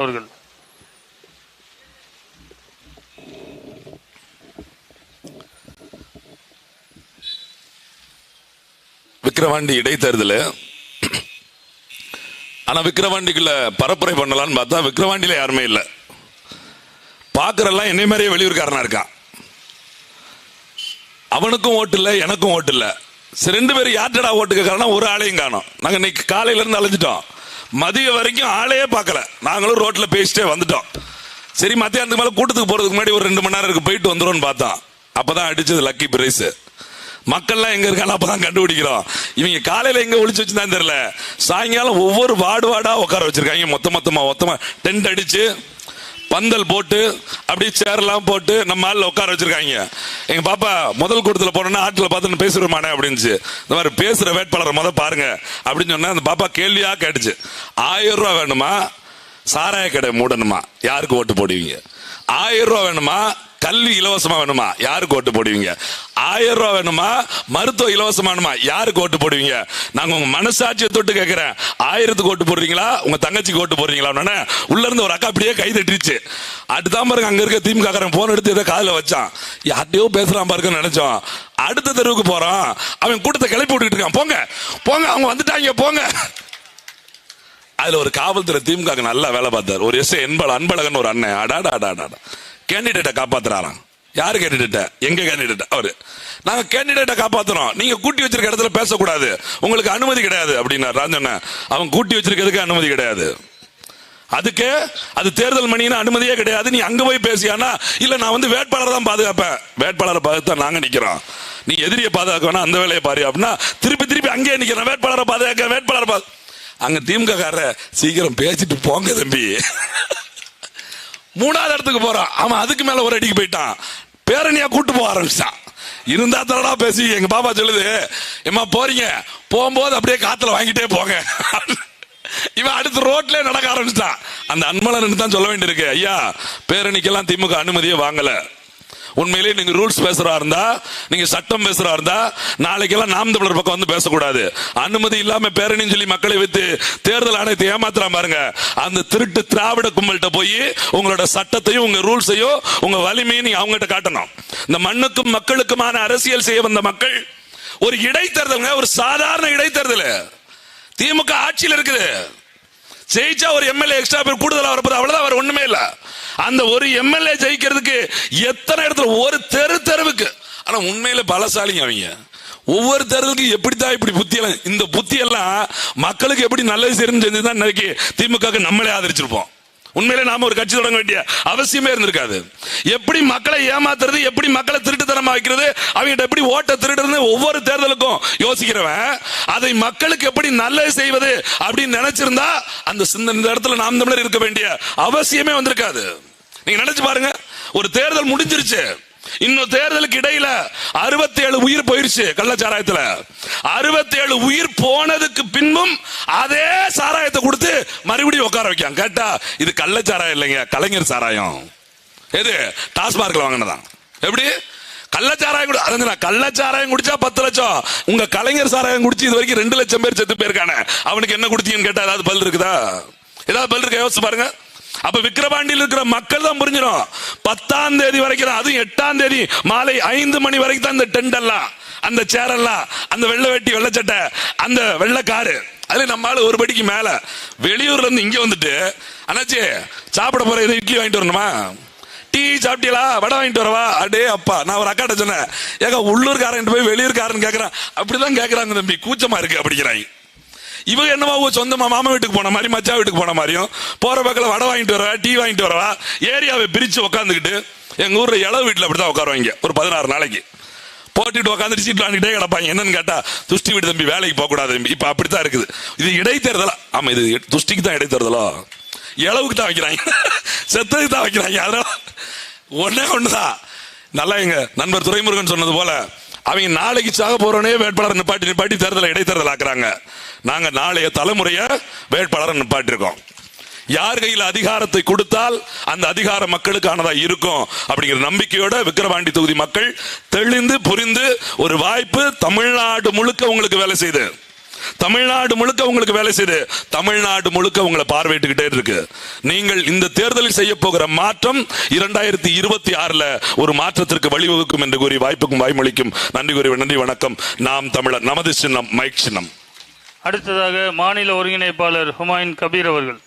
அவர்கள். விக்கிரவாண்டி இடைத்தேர்தல். ஆனா விக்கிரவாண்டிக்குள்ள பரப்புரை பண்ணலாம்னு பார்த்தா விக்கிரவாண்டியில யாருமே இல்லை. பார்க்கறெல்லாம் என்னை மாதிரியே வெளியூர்காரனா இருக்கான். அவனுக்கும் ஓட்டு இல்லை எனக்கும் ஓட்டு இல்லை. சரி, ரெண்டு பேரும் யார்டா ஓட்டு கேட்கறனா ஒரு ஆளையும் காணும். நாங்க இன்னைக்கு காலையில இருந்து அலைஞ்சிட்டோம். மதியம் வரைக்கும் ஆளையே பார்க்கல. நாங்களும் ரோட்டில் பேசிட்டே வந்துட்டோம். சரி மத்தியானத்துக்கு மேலே கூட்டத்துக்கு போகிறதுக்கு முன்னாடி ஒரு ரெண்டு மணி நேரம் இருக்கு போயிட்டு வந்துரும்னு பார்த்தோம். அப்போ தான் அடித்தது லக்கி பிரைஸ் மக்கள்லாம் எங்கே இருக்காங்க அப்போ தான் கண்டுபிடிக்கிறோம். இவங்க காலையில் எங்கே ஒழிச்சு வச்சுதான் தெரியல. சாயங்காலம் ஒவ்வொரு வார்டு வார்டாக உட்கார வச்சுருக்காங்க. மொத்த மொத்தமாக மொத்தமாக டென்ட் அடித்து பந்தல் போட்டு அப்படியே சேர்லாம் போட்டு நம்ம ஆளில் உட்கார வச்சுருக்காங்க. எங்க பாப்பா முதல் கூட்டத்தில் போனோன்னா ஆட்டில் பார்த்து பேசுறமானே அப்படின்னுச்சு. இந்த மாதிரி பேசுற வேட்பாளரை முத பாருங்க அப்படின்னு சொன்னா அந்த பாப்பா கேள்வியா கேட்டுச்சு. ஆயிரம் ரூபா வேணுமா? சாராய கடை மூடணுமா? யாருக்கு ஓட்டு போடுவீங்க? ஆயிரம் ரூபா வேணுமா? கல்வி இலவசமா வேணுமா? யாருக்கு ஓட்டு போடுவீங்க? ஆயிரம் ரூபாய் வேணுமா? மருத்துவம் இலவசமா வேணுமா? யாருக்கு ஓட்டு போடுவீங்க? நாங்க உங்க மனசாட்சியை தொட்டு கேட்கிறேன் ஆயிரத்துக்கு ஓட்டு போடுறீங்களா? உங்க தங்கச்சிக்கு ஓட்டு போடுறீங்களா? உள்ள இருந்து ஒரு அக்கா அப்படியே கை தட்டிருச்சு. அடுத்தான் பாருங்க அங்க இருக்க திமுக காரன் போன் எடுத்து ஏதோ காதுல வச்சான். யார்ட்டையோ பேசுறான் பாருங்கன்னு நினைச்சோம். அடுத்த தெருவுக்கு போறான். அவன் கூட்டத்தை கிளப்பி விட்டுட்டு இருக்கான். போங்க. போங்க அவங்க வந்துட்டாங்க. போங்க. அதுல ஒரு காவல்துறை திமுக நல்லா வேலை பார்த்தார். ஒரு எஸ் என்பல் அன்பழகன் ஒரு அண்ணன். அடாடா அடாடா கேண்டிடேட்டை காப்பாத்துறாராம். யாரு கேண்டிடேட்ட எங்க கேண்டிடேட் அவரு. நாங்க கேண்டிடேட்டை காப்பாத்துறோம். நீங்க கூட்டி வச்சிருக்க இடத்துல பேசக்கூடாது. உங்களுக்கு அனுமதி கிடையாது அப்படின்னா ராஜண்ண. அவன் கூட்டி வச்சிருக்கிறதுக்கு அனுமதி கிடையாது. அதுக்கு அது தேர்தல் மணின்னு அனுமதியே கிடையாது. நீ அங்க போய் பேசியானா இல்ல நான் வந்து வேட்பாளரை தான் பாதுகாப்பேன். வேட்பாளரை பாதுகாத்தா நாங்க நிக்கிறோம். நீ எதிரியை பாதுகாக்கணும் அந்த வேலையை பாரு அப்படின்னா திருப்பி திருப்பி அங்கேயே நிக்கிறேன். வேட்பாளரை பாதுகாக்க வேட்பாளரை பாது அங்க திமுக கார சீக்கிரம் பேசிட்டு போங்க தம்பி. மூணாவது இடத்துக்கு போறான். அவன் அதுக்கு மேல ஒரு அடிக்கு போயிட்டான். பேரணியா கூட்டு போக ஆரம்பிச்சான். இருந்தா தரடா பேசி எங்க பாப்பா சொல்லுது எம்மா போறீங்க. போகும்போது அப்படியே காத்துல வாங்கிட்டே போங்க. இவன் அடுத்து ரோட்ல நடக்க ஆரம்பிச்சிட்டான் அந்த அன்மலன் தான் சொல்ல வேண்டியிருக்கு ஐயா பேரணிக்கெல்லாம் திமுக அனுமதியே வாங்கல. உண்மையிலேயே நீங்க ரூல்ஸ் பேசுறா இருந்தா நீங்க சட்டம் பேசுறா இருந்தா நாளைக்கெல்லாம் நாம் தமிழர் பக்கம் வந்து பேசக்கூடாது. அனுமதி இல்லாம பேரணின்னு சொல்லி மக்களை வைத்து தேர்தல் ஆணையத்தை ஏமாத்துறா பாருங்க. அந்த திருட்டு திராவிட கும்பல்கிட்ட போய் உங்களோட சட்டத்தையும் உங்க ரூல்ஸையும் உங்க வலிமையும் நீங்க அவங்ககிட்ட காட்டணும். இந்த மண்ணுக்கும் மக்களுக்குமான அரசியல் செய்ய வந்த மக்கள் ஒரு இடைத்தேர்தல் ஒரு சாதாரண இடைத்தேர்தல். திமுக ஆட்சியில் இருக்குது. ஜெயிச்சா ஒரு எம்எல்ஏ எக்ஸ்ட்ரா பேர் கூடுதலாக வரப்போது அவ்வளவுதான் அவர் ஒண்ணுமே இல்ல. அந்த ஒரு எம்எல்ஏ ஜெயிக்கிறதுக்கு எத்தனை இடத்துல ஒரு தெரு தெருவுக்கு. ஆனா உண்மையில பலசாலிங்க அவங்க. ஒவ்வொரு தேர்தலுக்கும் எப்படித்தான் இப்படி புத்தி எல்லாம் இந்த புத்தி எல்லாம் மக்களுக்கு எப்படி நல்லது செய்யணும்னு செஞ்சுதான் இன்னைக்கு திமுக நம்மளே ஆதரிச்சிருப்போம். உண்மையிலே நாம ஒரு கட்சி தொடங்க வேண்டிய அவசியமே இருந்திருக்காது. எப்படி மக்களை ஏமாத்துறது எப்படி மக்களை திருட்டுத்தனமா வைக்கிறது அவங்ககிட்ட எப்படி ஓட்டை திருடுறது ஒவ்வொரு தேர்தலுக்கும் யோசிக்கிறவன் அதை மக்களுக்கு எப்படி நல்லது செய்வது அப்படின்னு நினைச்சிருந்தா அந்த சிந்தனை இந்த இடத்துல நாம் தமிழர் இருக்க வேண்டிய அவசியமே வந்திருக்காது. நீங்க நினைச்சு பாருங்க ஒரு தேர்தல் முடிஞ்சிருச்சு. இன்னும் தேர்தலுக்கு இடையில அறுபத்தி ஏழு உயிர் போயிருச்சு கள்ளச்சாராயத்துல. அறுபத்தி ஏழு உயிர் போனதுக்கு பின்பும் அதே சாராயத்தை கொடுத்து மறுபடியும் உட்கார வைக்கான் கேட்டா இது கள்ளச்சாராயம் இல்லைங்க கலைஞர் சாராயம். எது? டாஸ்மார்க்ல வாங்கினதான். எப்படி? கள்ளச்சாராயம் குடி அதான் கள்ளச்சாராயம் குடிச்சா பத்து லட்சம். உங்க கலைஞர் சாராயம் குடிச்சு இது வரைக்கும் ரெண்டு லட்சம் பேர் செத்து போயிருக்கானே. அவனுக்கு என்ன குடிச்சீங்கன்னு கேட்டா ஏதாவது பதில் இருக்குதா? ஏதாவது பதில் இருக்கா? யோசிச்சு பாருங்க. அப்ப விக்கிரவாண்டியில் இருக்கிற மக்கள் தான் புரிஞ்சிடும். பத்தாம் தேதி வரைக்கும் தான், அதுவும் எட்டாம் தேதி மாலை ஐந்து மணி வரைக்கும் தான் இந்த டெண்ட் எல்லாம் அந்த சேரெல்லாம் அந்த வெள்ளை வெட்டி வெள்ளை சட்டை அந்த வெள்ளை காரு. அதுல நம்ம ஆளு ஒரு படிக்கு மேல. வெளியூர்ல இருந்து இங்க வந்துட்டு அண்ணாச்சி சாப்பிட போற இது இட்லி வாங்கிட்டு வரணுமா? டீ சாப்பிட்டீங்களா வடை வாங்கிட்டு வரவா? அடே அப்பா நான் ஒரு அக்காட்ட சொன்னேன். ஏங்க உள்ளூர்காரன் போய் வெளியூர்காரன் கேட்கறான் அப்படிதான் கேட்கறாங்க தம்பி. கூச்சமா இருக்கு அப்படிங்கிறாங்க. இவங்க என்னவோ சொந்தமா மாமா வீட்டுக்கு போன மாதிரி மச்சா வீட்டுக்கு போன மாதிரியும் போற பக்கத்தில் வடை வாங்கிட்டு வரவா டீ வாங்கிட்டு வரவா ஏரியாவை பிரிச்சு உட்காந்துக்கிட்டு எங்க ஊர்ல இளவு வீட்டுல அப்படிதான் உட்காருவாங்க ஒரு பதினாறு நாளைக்கு. போட்டுட்டு உட்காந்துட்டு சீட் வாங்கிட்டே கிடப்பாங்க. என்னன்னு கேட்டா துஷ்டி வீடு தம்பி வேலைக்கு போக கூடாது தம்பி. இப்ப அப்படித்தான் இருக்குது. இது இடைத்தேர்தலா? ஆமா இது துஷ்டிக்கு தான் இடைத்தேர்தலோ? இளவுக்கு தான் வைக்கிறாங்க. செத்ததுக்கு தான் வைக்கிறாங்க. அதனால ஒன்னே ஒண்ணுதான். நல்லா எங்க நண்பர் துரைமுருகன் சொன்னது போல அவங்க நாளைக்கு சாக போறவனே வேட்பாளர் நிப்பாட்டி நிப்பாட்டி தேர்தலை இடைத்தேர்தல் ஆக்குறாங்க. நாங்க நாளைய தலைமுறைய வேட்பாளர் நிப்பாட்டிருக்கோம். யார் கையில் அதிகாரத்தை கொடுத்தால் அந்த அதிகாரம் மக்களுக்கானதா இருக்கும் அப்படிங்கிற நம்பிக்கையோட விக்கிரவாண்டி தொகுதி மக்கள் தெளிந்து புரிந்து ஒரு வாய்ப்பு தமிழ்நாடு முழுக்க உங்களுக்கு வேலை செய்து தமிழ்நாடு முழுக்க உங்களுக்கு வேலை செய்யுது. தமிழ்நாடு முழுக்க உங்களை பார்வையிட்டுக்கிட்டே இருக்கு. நீங்கள் இந்த தேர்தலில் செய்ய போகிற மாற்றம் இரண்டாயிரத்தி இருபத்தி ஆறுல ஒரு மாற்றத்திற்கு வழிவகுக்கும் என்று கூறி வாய்ப்புக்கும் வாய்மொழிக்கும் நன்றி கூறி நன்றி வணக்கம். நாம் தமிழர் நமது சின்னம் மைக் சின்னம். அடுத்ததாக மாநில ஒருங்கிணைப்பாளர் ஹுமாயூன் கபீர் அவர்கள்.